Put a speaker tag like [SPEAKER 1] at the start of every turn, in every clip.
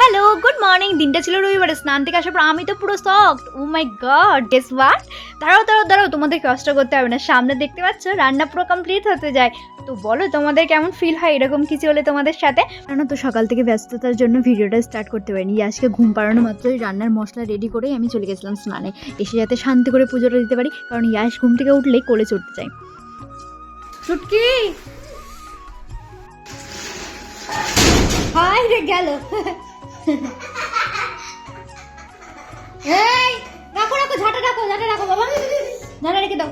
[SPEAKER 1] Hello good morning দিনটা ছিল রবিবারে, স্নান থেকে আসার পর আমি তো পুরো soft oh my god guess what দাঁড়াও দাঁড়াও দাঁড়াও তোমাদের কষ্ট করতে হবে না। সামনে দেখতে পাচ্ছ, রান্না পুরো কমপ্লিট হতে যায়। তো বলো, তোমাদের কেমন ফিল হয়? এরকম কিছু হলে তোমাদের সাথে? কেন তো সকাল থেকে ব্যস্ততার জন্য ভিডিওটা স্টার্ট করতে পারিনি। আজকে ঘুম পাড়ানো মাত্রই রান্নার মশলা রেডি করেই আমি চলে গেছিলাম স্নানে। এসে যাতে শান্তি করে পুজোটা দিতে পারি, কারণ ইয়াস ঘুম থেকে উঠলেই কোলে চড়তে চাই। ছুটকি হাই রে, গেল। এই, রাখো রাখো, ঝাঁটা রাখো ঝাঁটা রাখো, বাবা। ঝাঁটা রেখে দাও।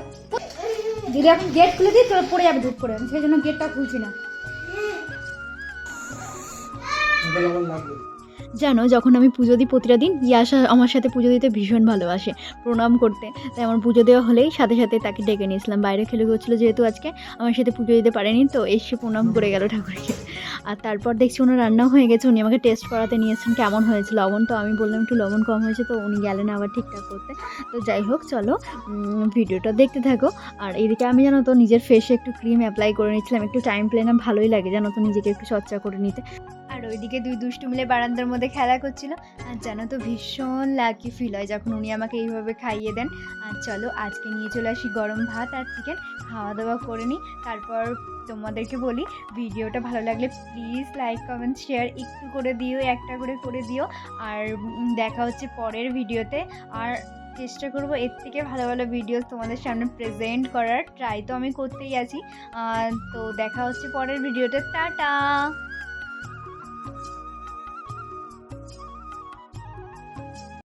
[SPEAKER 1] যদি এখন গেট খুলে দিই পড়ে যাবে দুধ করে। সেই জন্য গেটটা খুলছি না। জানো, যখন আমি পুজো দিই প্রতিটা দিন ইয়াসা আমার সাথে পুজো দিতে ভীষণ ভালোবাসে, প্রণাম করতে। তাই আমার পুজো দেওয়া হলেই সাথে সাথে তাকে ডেকে নিয়েছিলাম। বাইরে খেলে গেছিল যেহেতু আজকে, আমার সাথে পুজো দিতে পারেনি, তো এসে প্রণাম করে গেল ঠাকুরকে। আর তারপর দেখছি ওনার রান্না হয়ে গেছে, উনি আমাকে টেস্ট করাতে নিয়েছেন কেমন হয়েছে। লবণ তো আমি বললাম একটু লবণ কম হয়েছে, তো উনি গেলেন আবার ঠিকঠাক করতে। তো যাই হোক, চলো ভিডিওটা দেখতে থাকো। আর এদিকে আমি জানো তো, নিজের ফেসে একটু ক্রিম অ্যাপ্লাই করে নিয়েছিলাম একটু টাইম প্লেন ভালোই লাগে জানো তো, নিজেকে একটু চর্চা করে নিতে। আর ওইদিকে দুই দুষ্টু মিলে বারান্দার মধ্যে খেলা করছিল। আর জানো তো ভীষণ লাকি ফিল হয় যখন উনি আমাকে এইভাবে খাইয়ে দেন। আর চলো আজকে নিয়ে চলে আসি গরম ভাত আর চিকেন খাওয়া দাওয়া করে নিই তারপর তোমাদেরকে বলি, ভিডিওটা ভালো লাগলে প্লিজ লাইক কমেন্ট শেয়ার একটু করে দিও, একটা করে করে দিও। আর দেখা হচ্ছে পরের ভিডিওতে। আর চেষ্টা করব এর থেকে ভালো ভালো ভিডিও তোমাদের সামনে প্রেজেন্ট করার। ট্রাই তো আমি করতেই আছি। তো দেখা হচ্ছে পরের ভিডিওতে। টাটা!